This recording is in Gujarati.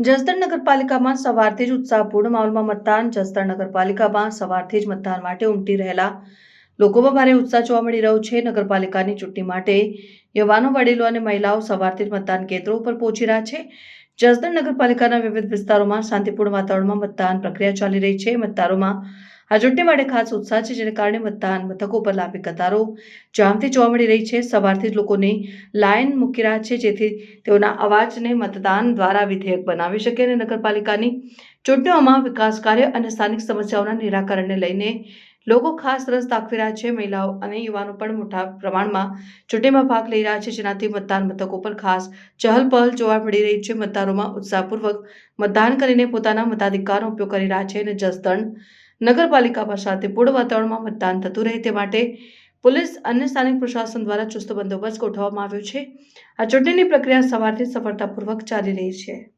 જસદણ નગરપાલિકામાં સવારથી જ ઉત્સાહપૂર્ણ માહોલમાં મતદાન, જસદણ નગરપાલિકામાં સવારથી જ મતદાન માટે ઉમટી રહેલા લોકોમાં ભારે ઉત્સાહ જોવા મળી રહ્યો છે. નગરપાલિકાની ચૂંટણી માટે યુવાનો, વડીલો અને મહિલાઓ સવારથી જ મતદાન કેન્દ્રો ઉપર પહોંચી રહ્યા છે. જસદણ નગરપાલિકાના વિવિધ વિસ્તારોમાં શાંતિપૂર્ણ વાતાવરણમાં મતદાન પ્રક્રિયા ચાલી રહી છે. મતદારોમાં આ ચૂંટણી માટે ખાસ ઉત્સાહ છે, જેને કારણે મતદાન મથકો પર લાંબી કતારો જામથી જોવા મળી રહી છે. સવારથી જ લોકોની લાઇન મૂકી રહ્યા છે, જેથી તેઓના અવાજને મતદાન દ્વારા વિધેયક બનાવી શકે અને નગરપાલિકાની ચૂંટણીઓમાં વિકાસ કાર્ય અને સ્થાનિક સમસ્યાઓના નિરાકરણને લઈને લોકો ખાસ રસ દાખવી રહ્યા છે. મહિલાઓ અને યુવાનો પણ મોટા પ્રમાણમાં ચૂંટણીમાં ભાગ લઈ રહ્યા છે. જેનાથી મતદાન મથકો પર ખાસ ચહલપહલ જોવા મળી રહી છે. મતદારોમાં ઉત્સાહપૂર્વક મતદાન કરીને પોતાના મતાધિકારનો ઉપયોગ કરી રહ્યા છે અને જસદણ નગરપાલિકામાં શાંતિપૂર્ણ વાતાવરણમાં મતદાન થતું રહે તે માટે પોલીસ અન્ય સ્થાનિક પ્રશાસન દ્વારા ચુસ્ત બંદોબસ્ત ગોઠવવામાં આવ્યો છે. આ ચૂંટણીની પ્રક્રિયા સવારથી સફળતાપૂર્વક ચાલી રહી છે.